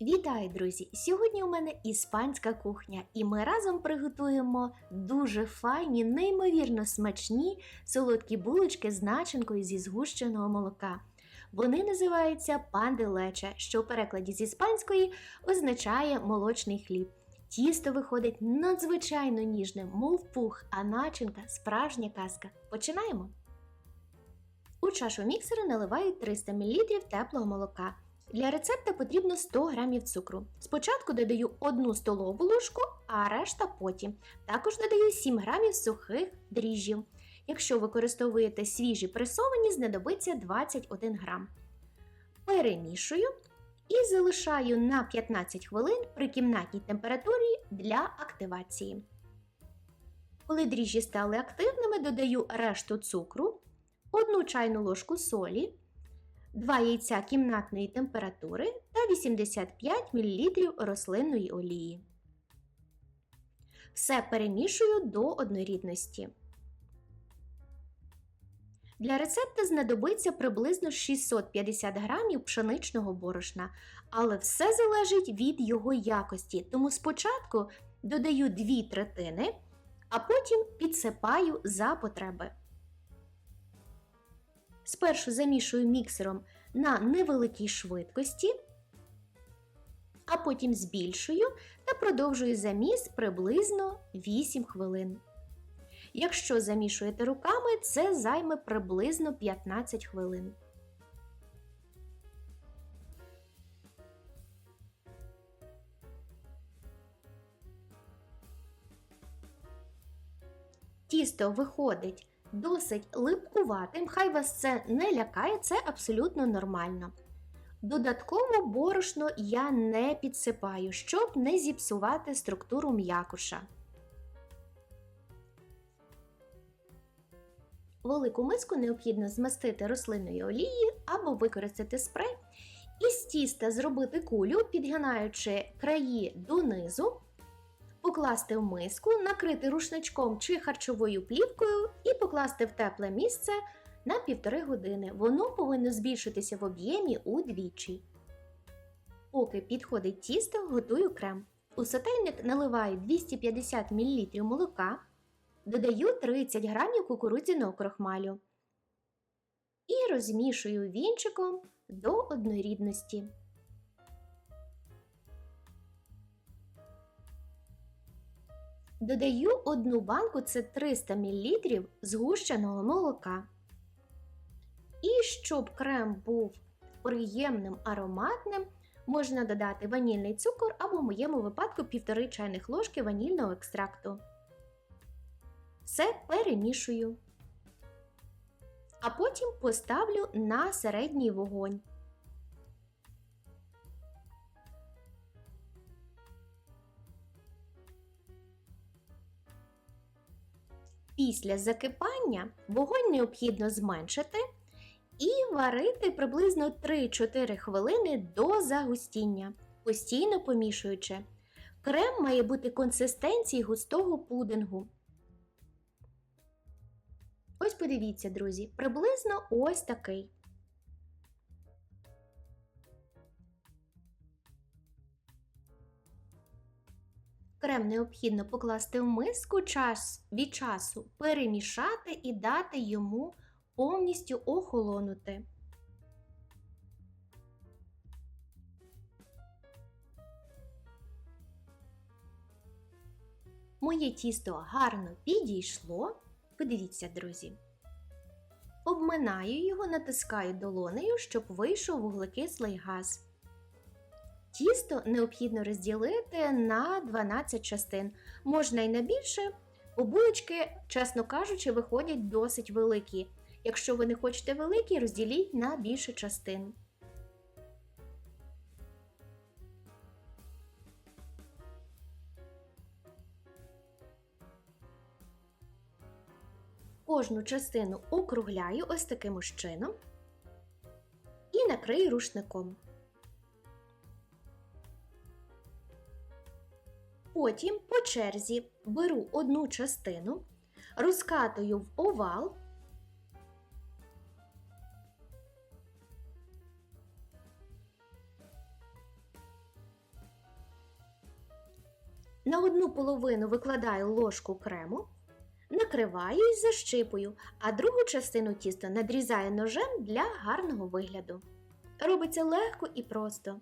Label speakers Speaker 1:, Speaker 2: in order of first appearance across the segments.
Speaker 1: Вітаю, друзі! Сьогодні у мене іспанська кухня, і ми разом приготуємо дуже файні, неймовірно смачні солодкі булочки з начинкою зі згущеного молока. Вони називаються пан де лече, що у перекладі з іспанської означає молочний хліб. Тісто виходить надзвичайно ніжним, мов пух, а начинка справжня казка. Починаємо! У чашу міксера наливаю 300 мл теплого молока. Для рецепта потрібно 100 г цукру. Спочатку додаю 1 столову ложку, а решта потім. Також додаю 7 г сухих дріжджів. Якщо використовуєте свіжі пресовані, знадобиться 21 г. Перемішую і залишаю на 15 хвилин при кімнатній температурі для активації. Коли дріжджі стали активними, додаю решту цукру, 1 чайну ложку солі. 2 яйця кімнатної температури та 85 мл рослинної олії. Все перемішую до однорідності. Для рецепту знадобиться приблизно 650 г пшеничного борошна, але все залежить від його якості, тому спочатку додаю 2 третини, а потім підсипаю за потреби. Спершу замішую міксером на невеликій швидкості, а потім збільшую та продовжую заміс приблизно 8 хвилин. Якщо замішуєте руками, це займе приблизно 15 хвилин. Тісто виходить досить липкуватим, хай вас це не лякає, це абсолютно нормально. Додатково борошно я не підсипаю, щоб не зіпсувати структуру м'якуша. Велику миску необхідно змастити рослинною олією або використати спрей. Із тіста зробити кулю, підгинаючи краї донизу покласти в миску, накрити рушничком чи харчовою плівкою і покласти в тепле місце на півтори години. Воно повинно збільшитися в об'ємі удвічі. Поки підходить тісто, готую крем. У сотейник наливаю 250 мл молока, додаю 30 г кукурудзяного крохмалю і розмішую вінчиком до однорідності. Додаю одну банку це 300 мл згущеного молока. І щоб крем був приємним ароматним, можна додати ванільний цукор або в моєму випадку 1,5 чайних ложки ванільного екстракту. Все перемішую. А потім поставлю на середній вогонь. Після закипання вогонь необхідно зменшити і варити приблизно 3-4 хвилини до загустіння, постійно помішуючи. Крем має бути консистенції густого пудингу. Ось подивіться, друзі, приблизно ось такий. Крем необхідно покласти в миску час від часу, перемішати і дати йому повністю охолонути. Моє тісто гарно підійшло. Подивіться, друзі. Обминаю його, натискаю долонею, щоб вийшов вуглекислий газ. Тісто необхідно розділити на 12 частин. Можна й на більше, бо булочки, чесно кажучи, виходять досить великі. Якщо ви не хочете великі, розділіть на більше частин. Кожну частину округляю ось таким чином і накрию рушником. Потім по черзі беру одну частину, розкатую в овал, На одну половину викладаю ложку крему, накриваю і защипую, а другу частину тіста надрізаю ножем для гарного вигляду. Робиться легко і просто.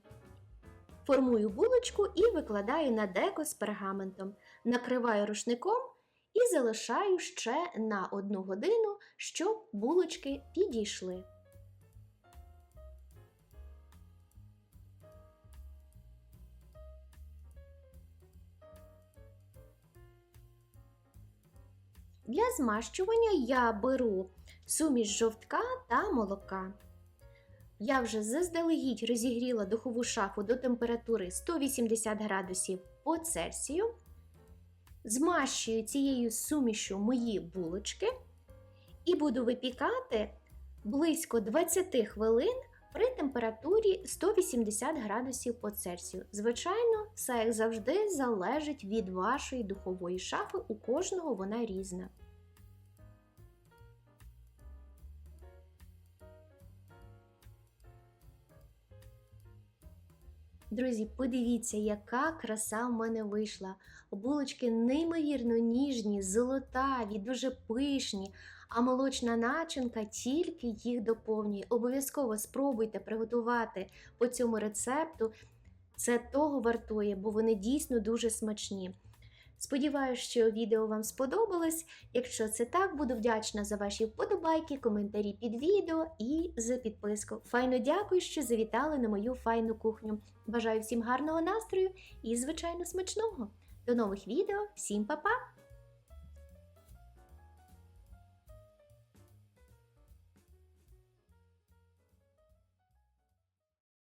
Speaker 1: Формую булочку і викладаю на деко з пергаментом, накриваю рушником і залишаю ще на одну годину, щоб булочки підійшли. Для змащування я беру суміш жовтка та молока. Я вже заздалегідь розігріла духову шафу до температури 180 градусів по Цельсію. Змащую цією сумішю мої булочки і буду випікати близько 20 хвилин при температурі 180 градусів по Цельсію. Звичайно, все як завжди залежить від вашої духової шафи, у кожного вона різна. Друзі, подивіться, яка краса в мене вийшла. Булочки неймовірно ніжні, золотаві, дуже пишні, а молочна начинка тільки їх доповнює. Обов'язково спробуйте приготувати по цьому рецепту. Це того вартує, бо вони дійсно дуже смачні. Сподіваюсь, що відео вам сподобалось. Якщо це так, буду вдячна за ваші вподобайки, коментарі під відео і за підписку. Файно дякую, що завітали на мою файну кухню. Бажаю всім гарного настрою і, звичайно, смачного! До нових відео, всім па-па!